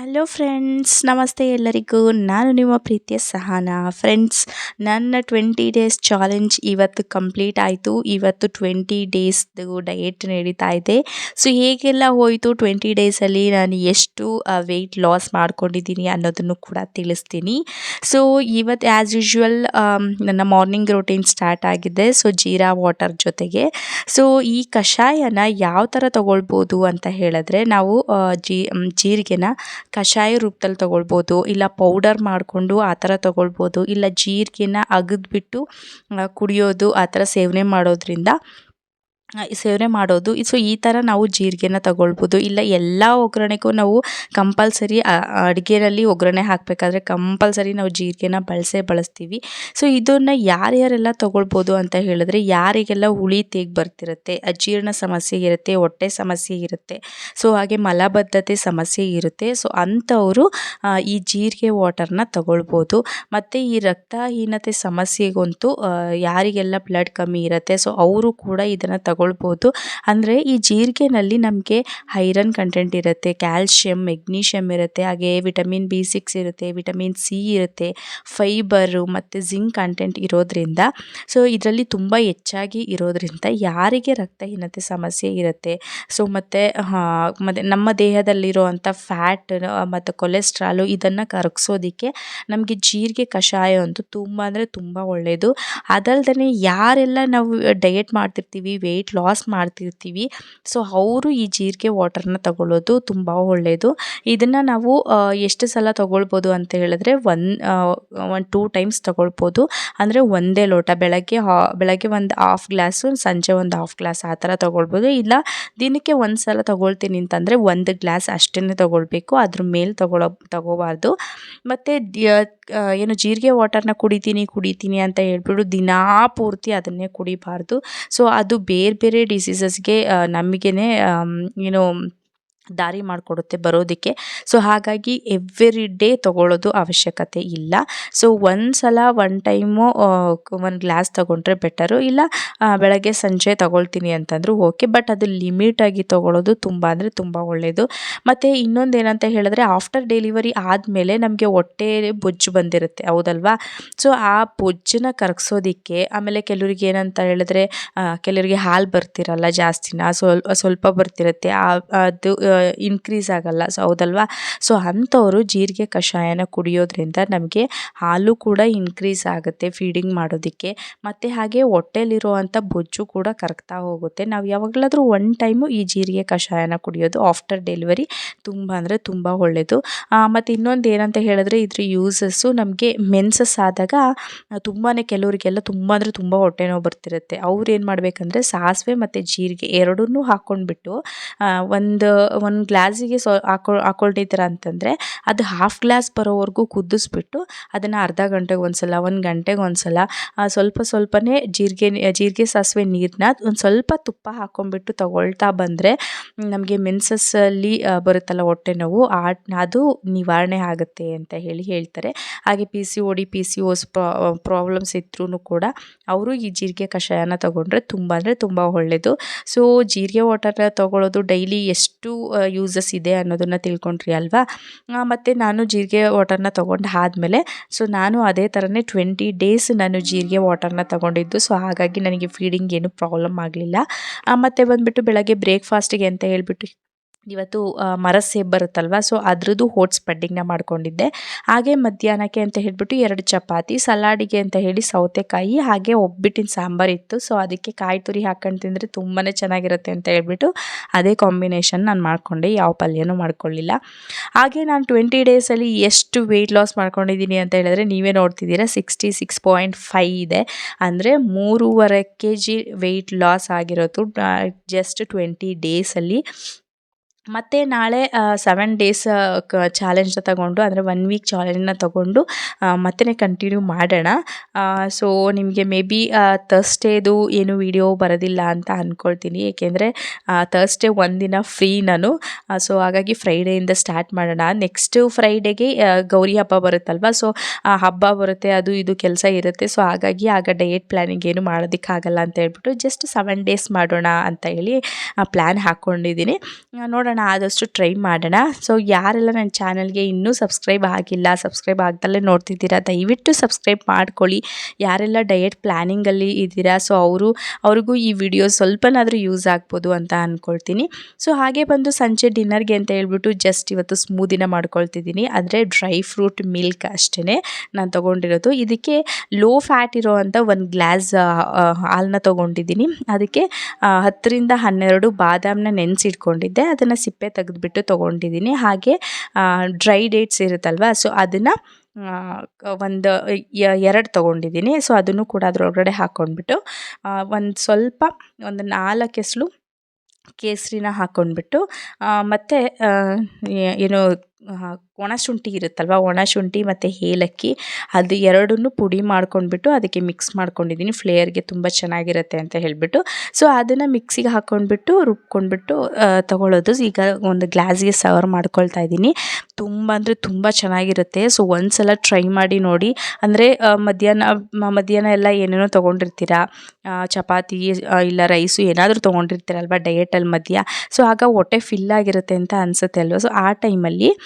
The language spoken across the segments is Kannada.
ಹಲೋ ಫ್ರೆಂಡ್ಸ್ ನಮಸ್ತೆ ಎಲ್ಲರಿಗೂ. ನಾನು ನಿಮ್ಮ ಪ್ರೀತಿಯ ಸಹನಾ. ಫ್ರೆಂಡ್ಸ್ ನನ್ನ ಟ್ವೆಂಟಿ ಡೇಸ್ ಚಾಲೆಂಜ್ ಇವತ್ತು ಕಂಪ್ಲೀಟ್ ಆಯಿತು. ಇವತ್ತು ಟ್ವೆಂಟಿ ಡೇಸ್ದು ಡಯೆಟ್ ನಡೀತಾ ಇದೆ. ಸೊ ಹೇಗೆಲ್ಲ ಹೋಯಿತು ಟ್ವೆಂಟಿ ಡೇಸಲ್ಲಿ ನಾನು ಎಷ್ಟು ವೆಯ್ಟ್ ಲಾಸ್ ಮಾಡ್ಕೊಂಡಿದ್ದೀನಿ ಅನ್ನೋದನ್ನು ಕೂಡ ತಿಳಿಸ್ತೀನಿ. ಸೊ ಇವತ್ತು ಆ್ಯಸ್ ಯೂಶ್ವಲ್ ನನ್ನ ಮಾರ್ನಿಂಗ್ ರೂಟೀನ್ ಸ್ಟಾರ್ಟ್ ಆಗಿದೆ. ಸೊ ಜೀರಾ ವಾಟರ್ ಜೊತೆಗೆ. ಸೊ ಈ ಕಷಾಯನ ಯಾವ ಥರ ತಗೊಳ್ಬೋದು ಅಂತ ಹೇಳಿದ್ರೆ ನಾವು ಜೀರಿಗೆನ ಕಷಾಯ ರೂಪದಲ್ಲಿ ತಗೊಳ್ಬೋದು, ಇಲ್ಲ ಪೌಡರ್ ಮಾಡಿಕೊಂಡು ಆ ಥರ ತಗೊಳ್ಬೋದು, ಇಲ್ಲ ಜೀರಿಗೆನ ಅಗೆದ್ಬಿಟ್ಟು ಕುಡಿಯೋದು ಆ ಥರ ಸೇವನೆ ಮಾಡೋದ್ರಿಂದ ಸೇವನೆ ಮಾಡೋದು. ಸೊ ಈ ಥರ ನಾವು ಜೀರಿಗೆನ ತಗೊಳ್ಬೋದು. ಇಲ್ಲ, ಎಲ್ಲ ಒಗ್ಗರಣೆಗೂ ನಾವು ಕಂಪಲ್ಸರಿ ಅಡುಗೆಯಲ್ಲಿ ಒಗ್ಗರಣೆ ಹಾಕಬೇಕಾದ್ರೆ ಕಂಪಲ್ಸರಿ ನಾವು ಜೀರಿಗೆನ ಬಳಸೇ ಬಳಸ್ತೀವಿ. ಸೊ ಇದನ್ನು ಯಾರ್ಯಾರೆಲ್ಲ ತಗೊಳ್ಬೋದು ಅಂತ ಹೇಳಿದ್ರೆ, ಯಾರಿಗೆಲ್ಲ ಹುಳಿ ತೇಗಿ ಬರ್ತಿರುತ್ತೆ ಅಜೀರ್ಣ ಸಮಸ್ಯೆ ಇರುತ್ತೆ, ಹೊಟ್ಟೆ ಸಮಸ್ಯೆ ಇರುತ್ತೆ, ಸೊ, ಹಾಗೆ ಮಲಬದ್ಧತೆ ಸಮಸ್ಯೆ ಇರುತ್ತೆ, ಸೊ, ಅಂಥವರು ಈ ಜೀರಿಗೆ ವಾಟರ್ನ ತಗೊಳ್ಬೋದು. ಮತ್ತು ಈ ರಕ್ತಹೀನತೆ ಸಮಸ್ಯೆಗಂತೂ ಯಾರಿಗೆಲ್ಲ ಬ್ಲಡ್ ಕಮ್ಮಿ ಇರುತ್ತೆ, ಸೊ, ಅವರು ಕೂಡ ಇದನ್ನು ಅಂದರೆ ಈ ಜೀರಿಗೆನಲ್ಲಿ ನಮಗೆ ಐರನ್ ಕಂಟೆಂಟ್ ಇರುತ್ತೆ, ಕ್ಯಾಲ್ಶಿಯಂ ಮೆಗ್ನೀಷಿಯಮ್ ಇರುತ್ತೆ, ಹಾಗೆ ವಿಟಮಿನ್ ಬಿ ಸಿಕ್ಸ್ ಇರುತ್ತೆ, ವಿಟಮಿನ್ ಸಿ ಇರುತ್ತೆ, ಫೈಬರು ಮತ್ತು ಜಿಂಕ್ ಕಂಟೆಂಟ್ ಇರೋದ್ರಿಂದ. ಸೊ ಇದರಲ್ಲಿ ತುಂಬ ಹೆಚ್ಚಾಗಿ ಇರೋದ್ರಿಂದ ಯಾರಿಗೆ ರಕ್ತಹೀನತೆ ಸಮಸ್ಯೆ ಇರುತ್ತೆ, ಸೊ ಮತ್ತು ಮತ್ತು ನಮ್ಮ ದೇಹದಲ್ಲಿರುವಂಥ ಫ್ಯಾಟ್ ಮತ್ತು ಕೊಲೆಸ್ಟ್ರಾಲು ಇದನ್ನು ಕರಗಿಸೋದಕ್ಕೆ ನಮಗೆ ಜೀರಿಗೆ ಕಷಾಯ ಅಂತೂ ತುಂಬ ಅಂದರೆ ತುಂಬ ಒಳ್ಳೆಯದು ಅದಲ್ದೇ ಯಾರೆಲ್ಲ ನಾವು ಡಯೆಟ್ ಮಾಡ್ತಿರ್ತೀವಿ ವೆಯ್ಟ್ ಲಾಸ್ ಮಾಡ್ತಿರ್ತೀವಿ. ಸೊ, ಅವರು ಈ ಜೀರಿಗೆ ವಾಟರ್ನ ತಗೊಳ್ಳೋದು ತುಂಬ ಒಳ್ಳೆಯದು ಇದನ್ನು ನಾವು ಎಷ್ಟು ಸಲ ತಗೊಳ್ಬೋದು ಅಂತ ಹೇಳಿದ್ರೆ ಒನ್ ಒನ್, ಟೂ ಟೈಮ್ಸ್ ತಗೊಳ್ಬೋದು. ಅಂದರೆ ಒಂದೇ ಲೋಟ, ಬೆಳಗ್ಗೆ ಬೆಳಗ್ಗೆ ಒಂದು ಹಾಫ್ ಗ್ಲಾಸು, ಸಂಜೆ ಒಂದು ಹಾಫ್ ಗ್ಲಾಸ್ ಆ ಥರ ತಗೊಳ್ಬೋದು. ಇಲ್ಲ, ದಿನಕ್ಕೆ ಒಂದು ಸಲ ತಗೊಳ್ತೀನಿ ಅಂತಂದರೆ ಒಂದು ಗ್ಲಾಸ್ ಅಷ್ಟೇ ತಗೊಳ್ಬೇಕು. ಅದ್ರ ಮೇಲೆ ತಗೊಳ್ಳೋ ತಗೋಬಾರ್ದು. ಮತ್ತು ಏನು ಜೀರಿಗೆ ವಾಟರ್ನ ಕುಡಿತೀನಿ ಕುಡಿತೀನಿ ಅಂತ ಹೇಳ್ಬಿಟ್ಟು ದಿನಾ ಪೂರ್ತಿ ಅದನ್ನೇ ಕುಡಿಬಾರ್ದು. ಸೊ, ಅದು ಬೇರೆ ಬೇರೆ ಡಿಸೀಸಸ್ಗೆ ನಮಗೇ ಏನು ದಾರಿ ಮಾಡಿಕೊಡುತ್ತೆ ಬರೋದಕ್ಕೆ. ಸೊ ಹಾಗಾಗಿ ಎವ್ರಿ ಡೇ ತಗೊಳ್ಳೋದು ಅವಶ್ಯಕತೆ ಇಲ್ಲ. ಸೊ ಒಂದು ಸಲ ಒನ್ ಟೈಮು ಒಂದು ಗ್ಲಾಸ್ ತೊಗೊಂಡ್ರೆ ಬೆಟರು ಇಲ್ಲ ಬೆಳಗ್ಗೆ ಸಂಜೆ ತೊಗೊಳ್ತೀನಿ ಅಂತಂದರೂ ಓಕೆ ಬಟ್ ಅದು ಲಿಮಿಟಾಗಿ ತಗೊಳ್ಳೋದು ತುಂಬ ಅಂದರೆ ತುಂಬ ಒಳ್ಳೆಯದು ಮತ್ತು ಇನ್ನೊಂದು ಏನಂತ ಹೇಳಿದ್ರೆ ಆಫ್ಟರ್ ಡೆಲಿವರಿ ಆದಮೇಲೆ ನಮಗೆ ಹೊಟ್ಟೆ ಬೊಜ್ಜು ಬಂದಿರುತ್ತೆ, ಹೌದಲ್ವಾ? ಸೊ ಆ ಬೊಜ್ಜನ್ನ ಕರಗಿಸೋದಕ್ಕೆ ಆಮೇಲೆ ಕೆಲವರಿಗೆ ಏನಂತ ಹೇಳಿದ್ರೆ ಕೆಲವರಿಗೆ ಹಾಲು ಬರ್ತಿರಲ್ಲ ಜಾಸ್ತಿನ, ಸ್ವಲ್ಪ ಸ್ವಲ್ಪ ಬರ್ತಿರುತ್ತೆ. ಅದು ಇನ್ಕ್ರೀಸ್ ಆಗಲ್ಲ. ಸೊ ಹೌದಲ್ವಾ? ಸೊ ಅಂಥವರು ಜೀರಿಗೆ ಕಷಾಯನ ಕುಡಿಯೋದ್ರಿಂದ ನಮಗೆ ಹಾಲು ಕೂಡ ಇನ್ಕ್ರೀಸ್ ಆಗುತ್ತೆ ಫೀಡಿಂಗ್ ಮಾಡೋದಕ್ಕೆ. ಮತ್ತು ಹಾಗೆ ಹೊಟ್ಟೆಲಿರುವಂಥ ಬೊಜ್ಜು ಕೂಡ ಕರಗ್ತಾ ಹೋಗುತ್ತೆ. ನಾವು ಯಾವಾಗಲಾದರೂ ಒನ್ ಟೈಮು ಈ ಜೀರಿಗೆ ಕಷಾಯನ ಕುಡಿಯೋದು ಆಫ್ಟರ್ ಡೆಲಿವರಿ ತುಂಬ ಅಂದರೆ ತುಂಬ ಒಳ್ಳೆಯದು ಮತ್ತು ಇನ್ನೊಂದು ಏನಂತ ಹೇಳಿದ್ರೆ ಇದ್ರ ಯೂಸಸ್ಸು ನಮಗೆ ಮೆನ್ಸಸ್ ಆದಾಗ ತುಂಬಾ ಕೆಲವರಿಗೆಲ್ಲ ತುಂಬ ಅಂದರೆ ತುಂಬ ಹೊಟ್ಟೆ ನೋವು ಬರ್ತಿರುತ್ತೆ. ಅವ್ರು ಏನು ಮಾಡಬೇಕಂದ್ರೆ ಸಾಸಿವೆ ಮತ್ತು ಜೀರಿಗೆ ಎರಡನ್ನೂ ಹಾಕ್ಕೊಂಡ್ಬಿಟ್ಟು ಒಂದು ಒಂದು ಗ್ಲಾಸಿಗೆ ಸೊ ಹಾಕೊ, ಹಾಕೊಳ್ತಿದ್ದೀರ ಅಂತಂದರೆ ಅದು ಹಾಫ್ ಗ್ಲಾಸ್ ಬರೋವರೆಗೂ ಕುದಿಸ್ಬಿಟ್ಟು ಅದನ್ನು ಅರ್ಧ ಗಂಟೆಗೆ ಒಂದು ಸಲ ಒಂದು ಗಂಟೆಗೆ ಒಂದು ಸಲ ಸ್ವಲ್ಪ ಸ್ವಲ್ಪನೇ ಜೀರಿಗೆ ಜೀರಿಗೆ ಸಾಸಿವೆ ನೀರನ್ನ ಒಂದು ಸ್ವಲ್ಪ ತುಪ್ಪ ಹಾಕ್ಕೊಂಡ್ಬಿಟ್ಟು ತಗೊಳ್ತಾ ಬಂದರೆ ನಮಗೆ ಮೆನ್ಸಸ್ಸಲ್ಲಿ ಬರುತ್ತಲ್ಲ ಹೊಟ್ಟೆ ನೋವು, ಆ, ಅದು ನಿವಾರಣೆ ಆಗುತ್ತೆ ಅಂತ ಹೇಳಿ ಹೇಳ್ತಾರೆ. ಹಾಗೆ P C O D P C O S problems ಇದ್ರೂ ಕೂಡ ಅವರು ಈ ಜೀರಿಗೆ ಕಷಾಯನ ತಗೊಂಡ್ರೆ ತುಂಬ ಅಂದರೆ ತುಂಬ ಒಳ್ಳೆಯದು ಸೊ ಜೀರಿಗೆ ವಾಟರ್ನ ತಗೊಳ್ಳೋದು ಡೈಲಿ ಎಷ್ಟು ಯೂಸಸ್ ಇದೆ ಅನ್ನೋದನ್ನು ತಿಳ್ಕೊಂಡ್ರಿ ಅಲ್ವಾ? ಮತ್ತು ನಾನು ಜೀರಿಗೆ ವಾಟರ್ನ ತೊಗೊಂಡು ಆದಮೇಲೆ ಸೊ ನಾನು ಅದೇ ಥರನೇ ಟ್ವೆಂಟಿ ಡೇಸ್ ನಾನು ಜೀರಿಗೆ ವಾಟರ್ನ ತಗೊಂಡಿದ್ದು ಸೊ ಹಾಗಾಗಿ ನನಗೆ ಫೀಡಿಂಗ್ ಏನು ಪ್ರಾಬ್ಲಮ್ ಆಗಲಿಲ್ಲ. ಮತ್ತು ಬಂದುಬಿಟ್ಟು ಬೆಳಗ್ಗೆ ಬ್ರೇಕ್ಫಾಸ್ಟಿಗೆ ಅಂತ ಹೇಳ್ಬಿಟ್ಟು ಇವತ್ತು ಮರ ಸೇಬು ಬರುತ್ತಲ್ವ? ಸೊ ಅದ್ರದ್ದು ಓಟ್ಸ್ ಪಡ್ಡಿಂಗ್ನ ಮಾಡ್ಕೊಂಡಿದ್ದೆ. ಹಾಗೆ ಮಧ್ಯಾಹ್ನಕ್ಕೆ ಅಂತ ಹೇಳಿಬಿಟ್ಟು ಎರಡು ಚಪಾತಿ, ಸಲಾಡಿಗೆ ಅಂತ ಹೇಳಿ ಸೌತೆಕಾಯಿ, ಹಾಗೆ ಒಬ್ಬಿಟ್ಟಿನ ಸಾಂಬಾರು ಇತ್ತು. ಸೊ ಅದಕ್ಕೆ ಕಾಯಿ ತುರಿ ಹಾಕೊಂಡು ತಿಂದರೆ ತುಂಬಾ ಚೆನ್ನಾಗಿರುತ್ತೆ ಅಂತ ಹೇಳ್ಬಿಟ್ಟು ಅದೇ ಕಾಂಬಿನೇಷನ್ ನಾನು ಮಾಡಿಕೊಂಡೆ. ಯಾವ ಪಲ್ಯನೂ ಮಾಡ್ಕೊಳ್ಳಿಲ್ಲ. ಹಾಗೆ ನಾನು ಟ್ವೆಂಟಿ ಡೇಸಲ್ಲಿ ಎಷ್ಟು ವೆಯ್ಟ್ ಲಾಸ್ ಮಾಡ್ಕೊಂಡಿದ್ದೀನಿ ಅಂತ ಹೇಳಿದ್ರೆ ನೀವೇ ನೋಡ್ತಿದ್ದೀರಾ ಸಿಕ್ಸ್ಟಿ ಸಿಕ್ಸ್ ಪಾಯಿಂಟ್ ಫೈ ಇದೆ. ಅಂದರೆ ಮೂರುವರೆ ಕೆ ಜಿ ವೆಯ್ಟ್ ಲಾಸ್ ಆಗಿರೋದು ಜಸ್ಟ್ ಟ್ವೆಂಟಿ ಡೇಸಲ್ಲಿ. ಮತ್ತು ನಾಳೆ ಸೆವೆನ್ ಡೇಸ್ ಕ ಚಾಲೆಂಜ್ನ ತಗೊಂಡು, ಅಂದರೆ ಒನ್ ವೀಕ್ ಚಾಲೆಂಜ್ನ ತಗೊಂಡು ಮತ್ತೆ ಕಂಟಿನ್ಯೂ ಮಾಡೋಣ. ಸೊ ನಿಮಗೆ ಮೇ ಬಿ ತರ್ಸ್ಡೇದು ಏನು ವಿಡಿಯೋ ಬರೋದಿಲ್ಲ ಅಂತ ಅಂದ್ಕೊಳ್ತೀನಿ ಏಕೆಂದರೆ ತರ್ಸ್ಡೇ ಒಂದಿನ ಫ್ರೀ ನಾನು. ಸೊ ಹಾಗಾಗಿ ಫ್ರೈಡೆಯಿಂದ ಸ್ಟಾರ್ಟ್ ಮಾಡೋಣ. ನೆಕ್ಸ್ಟು ಫ್ರೈಡೆಗೆ ಗೌರಿ ಹಬ್ಬ ಬರುತ್ತಲ್ವ? ಸೊ ಆ ಹಬ್ಬ ಬರುತ್ತೆ, ಅದು ಇದು ಕೆಲಸ ಇರುತ್ತೆ. ಸೊ ಹಾಗಾಗಿ ಆಗ ಡಯೆಟ್ ಪ್ಲ್ಯಾನಿಂಗ್ ಏನು ಮಾಡೋದಕ್ಕಾಗಲ್ಲ ಅಂತ ಹೇಳ್ಬಿಟ್ಟು ಜಸ್ಟ್ ಸೆವೆನ್ ಡೇಸ್ ಮಾಡೋಣ ಅಂತ ಹೇಳಿ ಪ್ಲ್ಯಾನ್ ಹಾಕ್ಕೊಂಡಿದ್ದೀನಿ ನೋಡೋಣ. ನೋಡೋಣ ಆದಷ್ಟು ಟ್ರೈ ಮಾಡೋಣ. ಸೊ ಯಾರೆಲ್ಲ ನನ್ನ ಚಾನಲ್ಗೆ ಇನ್ನೂ ಸಬ್ಸ್ಕ್ರೈಬ್ ಆಗಿಲ್ಲ ಸಬ್ಸ್ಕ್ರೈಬ್ ಆಗ್ದಲ್ಲೇ ನೋಡ್ತಿದ್ದೀರಾ, ದಯವಿಟ್ಟು ಸಬ್ಸ್ಕ್ರೈಬ್ ಮಾಡ್ಕೊಳ್ಳಿ. ಯಾರೆಲ್ಲ ಡಯಟ್ ಪ್ಲ್ಯಾನಿಂಗಲ್ಲಿ ಇದ್ದೀರಾ ಸೊ ಅವರು, ಅವ್ರಿಗೂ ಈ ವಿಡಿಯೋ ಸ್ವಲ್ಪನಾದರೂ ಯೂಸ್ ಆಗ್ಬೋದು ಅಂತ ಅಂದ್ಕೊಳ್ತೀನಿ ಸೊ ಹಾಗೆ ಬಂದು ಸಂಜೆ ಡಿನ್ನರ್ಗೆ ಅಂತ ಹೇಳ್ಬಿಟ್ಟು ಜಸ್ಟ್ ಇವತ್ತು ಸ್ಮೂದಿನ ಮಾಡ್ಕೊಳ್ತಿದ್ದೀನಿ. ಅಂದರೆ ಡ್ರೈ ಫ್ರೂಟ್ ಮಿಲ್ಕ್ ಅಷ್ಟೇ ನಾನು ತೊಗೊಂಡಿರೋದು. ಇದಕ್ಕೆ ಲೋ ಫ್ಯಾಟ್ ಇರೋವಂಥ ಒಂದು ಗ್ಲಾಸ್ ಹಾಲನ್ನ ತೊಗೊಂಡಿದ್ದೀನಿ. ಅದಕ್ಕೆ ಹತ್ತರಿಂದ ಹನ್ನೆರಡು ಬಾದಾಮನ್ನ ನೆನೆಸಿಟ್ಕೊಂಡಿದ್ದೆ. ಅದನ್ನು ಸಿಪ್ಪೆ ತೆಗೆದುಬಿಟ್ಟು ತೊಗೊಂಡಿದ್ದೀನಿ. ಹಾಗೆ ಡ್ರೈ ಡೇಟ್ಸ್ ಇರುತ್ತಲ್ವ ಸೊ ಅದನ್ನು ಒಂದು ಎರಡು ತೊಗೊಂಡಿದ್ದೀನಿ. ಸೊ ಅದನ್ನು ಕೂಡ ಅದರೊಳಗಡೆ ಹಾಕ್ಕೊಂಡ್ಬಿಟ್ಟು ಒಂದು ಸ್ವಲ್ಪ, ಒಂದು ನಾಲ್ಕು ಎಸಳು ಕೇಸರಿನ ಹಾಕ್ಕೊಂಡ್ಬಿಟ್ಟು ಮತ್ತು ಏನು ಒಣ ಶುಂಠಿ ಇರುತ್ತಲ್ವ? ಒಣ ಶುಂಠಿ ಮತ್ತು ಏಲಕ್ಕಿ, ಅದು ಎರಡನ್ನೂ ಪುಡಿ ಮಾಡ್ಕೊಂಡ್ಬಿಟ್ಟು ಅದಕ್ಕೆ ಮಿಕ್ಸ್ ಮಾಡ್ಕೊಂಡಿದ್ದೀನಿ. ಫ್ಲೇಯರ್ಗೆ ತುಂಬ ಚೆನ್ನಾಗಿರುತ್ತೆ ಅಂತ ಹೇಳಿಬಿಟ್ಟು. ಸೊ ಅದನ್ನು ಮಿಕ್ಸಿಗೆ ಹಾಕ್ಕೊಂಡ್ಬಿಟ್ಟು ರುಬ್ಕೊಂಡ್ಬಿಟ್ಟು ತಗೊಳ್ಳೋದು. ಈಗ ಒಂದು ಗ್ಲಾಸ್ಗೆ ಸರ್ವ್ ಮಾಡ್ಕೊಳ್ತಾ ಇದ್ದೀನಿ. ತುಂಬ ಅಂದರೆ ತುಂಬ ಚೆನ್ನಾಗಿರುತ್ತೆ. ಸೊ ಒಂದ್ಸಲ ಟ್ರೈ ಮಾಡಿ ನೋಡಿ. ಅಂದರೆ ಮಧ್ಯಾಹ್ನ ಮಧ್ಯಾಹ್ನ ಎಲ್ಲ ಏನೇನೋ ತೊಗೊಂಡಿರ್ತೀರ? ಚಪಾತಿ ಇಲ್ಲ ರೈಸು ಏನಾದರೂ ತೊಗೊಂಡಿರ್ತೀರಲ್ವ ಡಯೆಟಲ್ಲಿ ಮಧ್ಯ? ಸೊ ಆಗ ಹೊಟ್ಟೆ ಫಿಲ್ ಆಗಿರುತ್ತೆ ಅಂತ ಅನಿಸುತ್ತೆ ಅಲ್ವ? ಸೊ ಆ ಟೈಮಲ್ಲಿ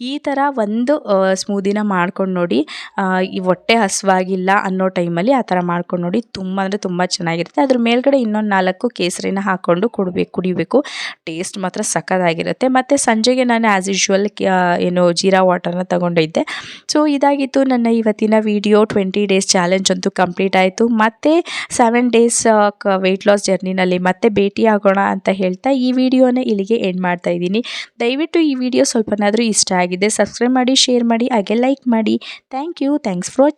ಈ ಥರ ಒಂದು ಸ್ಮೂದಿನ ಮಾಡ್ಕೊಂಡು ನೋಡಿ ಈ ಹೊಟ್ಟೆ ಹಸಿವಾಗಿಲ್ಲ ಅನ್ನೋ ಟೈಮಲ್ಲಿ ಆ ಥರ ಮಾಡ್ಕೊಂಡು ನೋಡಿ ತುಂಬ ಅಂದರೆ ತುಂಬ ಚೆನ್ನಾಗಿರುತ್ತೆ. ಅದ್ರ ಮೇಲ್ಗಡೆ ಇನ್ನೊಂದು ನಾಲ್ಕು ಕೇಸರಿನ ಹಾಕ್ಕೊಂಡು ಕುಡಬೇಕು, ಕುಡಿಬೇಕು. ಟೇಸ್ಟ್ ಮಾತ್ರ ಸಖತ್ತಾಗಿರುತ್ತೆ. ಮತ್ತು ಸಂಜೆಗೆ ನಾನು ಆ್ಯಸ್ ಯೂಶ್ವಲ್ ಏನು ಜೀರಾ ವಾಟರ್ನ ತಗೊಂಡಿದ್ದೆ. ಸೊ ಇದಾಗಿತ್ತು ನನ್ನ ಇವತ್ತಿನ ವಿಡಿಯೋ ಟ್ವೆಂಟಿ ಡೇಸ್ ಚಾಲೆಂಜ್ ಅಂತೂ ಕಂಪ್ಲೀಟ್ ಆಯಿತು. ಮತ್ತು ಸೆವೆನ್ ಡೇಸ್ ವೆಯ್ಟ್ ಲಾಸ್ ಜರ್ನಿನಲ್ಲಿ ಮತ್ತೆ ಭೇಟಿ ಆಗೋಣ ಅಂತ ಹೇಳ್ತಾ ಈ ವಿಡಿಯೋನ ಇಲ್ಲಿಗೆ ಎಂಡ್ ಮಾಡ್ತಾ ಇದ್ದೀನಿ. ದಯವಿಟ್ಟು ಈ ವಿಡಿಯೋ ಸ್ವಲ್ಪನಾದರೂ ಇಷ್ಟ ಆಗಿದೆ. ಸಬ್ಸ್ಕ್ರೈಬ್ ಮಾಡಿ ಶೇರ್ ಮಾಡಿ ಹಾಗೆ ಲೈಕ್ ಮಾಡಿ. Thank you thanks for watching